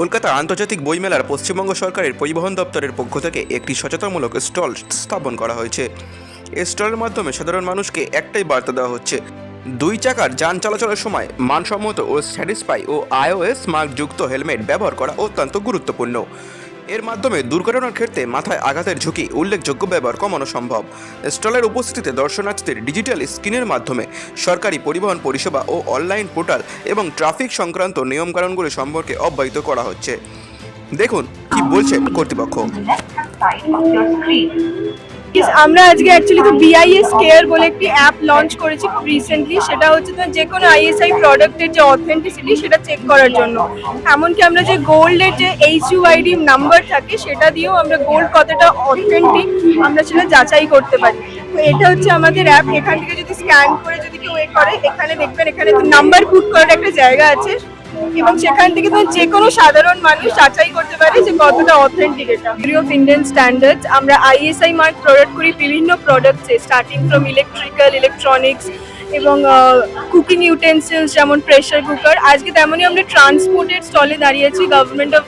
কলকাতা আন্তর্জাতিক বইমেলার পশ্চিমবঙ্গ সরকারের পরিবহন দপ্তরের পক্ষ থেকে একটি সচেতনমূলক স্টল স্থাপন করা হয়েছে। এই স্টলের মাধ্যমে সাধারণ মানুষকে একটাই বার্তা দেওয়া হচ্ছে, দুই চাকার যান চলাচলের সময় মানসম্মত ও স্যাটিসফাই ও আইওএস মার্কযুক্ত হেলমেট ব্যবহার করা অত্যন্ত গুরুত্বপূর্ণ। এর মাধ্যমে দুর্ঘটনার ক্ষেত্রে মাথায় আঘাতের ঝুঁকি, উল্লেখযোগ্য ব্যবহার কমানো সম্ভব। স্টলের উপস্থিতিতে দর্শনার্থীদের ডিজিটাল স্ক্রিনের মাধ্যমে সরকারি পরিবহন পরিষেবা ও অনলাইন পোর্টাল এবং ট্রাফিক সংক্রান্ত নিয়মকানুনগুলি সম্পর্কে অব্যাহত করা হচ্ছে। দেখুন, কি বলছে কর্তৃপক্ষ। আমরা আজকে অ্যাকচুয়ালি তো বিআইএস কেয়ার বলে একটি অ্যাপ লঞ্চ করেছি রিসেন্টলি সেটা হচ্ছে তো যে কোনো আইএসআই প্রোডাক্টের যে অথেন্টিসিটি সেটা চেক করার জন্য। এমনকি আমরা যে গোল্ডের যে এইচ ইউআইডি নাম্বার থাকে, সেটা দিয়েও আমরা গোল্ড কতটা অথেন্টিক আমরা সেটা যাচাই করতে পারি। তো এটা হচ্ছে আমাদের অ্যাপ এখান থেকে যদি স্ক্যান করে যদি কেউ এ করে, এখানে দেখবেন এখানে নাম্বার পুট করার একটা জায়গা আছে। এবং সেখান থেকে তো যে কোনো সাধারণ মানুষ যাচাই করতে পারে যে কতটা অথেন্টিক এটা। অফ ইন্ডিয়ান স্ট্যান্ডার্ড আমরা আইএসআই মার্ক প্রোডাক্ট করি, বিভিন্ন প্রোডাক্টসে স্টার্টিং ফ্রম ইলেকট্রিক্যাল ইলেকট্রনিক্স এবং কুকিং ইউটেন্সিলস যেমন প্রেশার কুকার আজকে তেমনই আমরা ট্রান্সপোর্টের স্টলে দাঁড়িয়েছি গভর্নমেন্ট অফ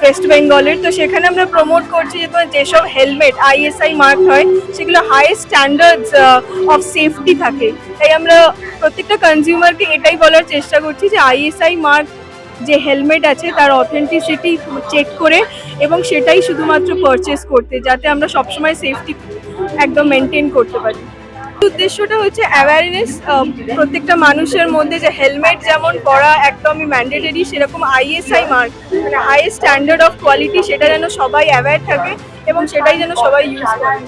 ওয়েস্ট বেঙ্গলের তো সেখানে আমরা প্রমোট করছি যে তোমার যেসব হেলমেট আইএসআই মার্ক হয়, সেগুলো হাইয়েস্ট স্ট্যান্ডার্ডস অফ সেফটি থাকে। তাই আমরা প্রত্যেকটা কনজিউমারকে এটাই বলার চেষ্টা করছি যে আইএসআই মার্ক যে হেলমেট আছে, তার অথেন্টিসিটি চেক করে এবং সেটাই শুধুমাত্র পারচেস করতে, যাতে আমরা সবসময় সেফটি একদম মেনটেন করতে পারি। উদ্দেশ্যটা হচ্ছে অ্যাওয়ারনেস প্রত্যেকটা মানুষের মধ্যে যে হেলমেট যেমন পরা একদমই ম্যান্ডেটরি সেরকম আইএসআই মার্ক মানে হাইয়েস্ট স্ট্যান্ডার্ড অফ কোয়ালিটি সেটা যেন সবাই অ্যাওয়্যার থাকে এবং সেটাই যেন সবাই ইউজ করে।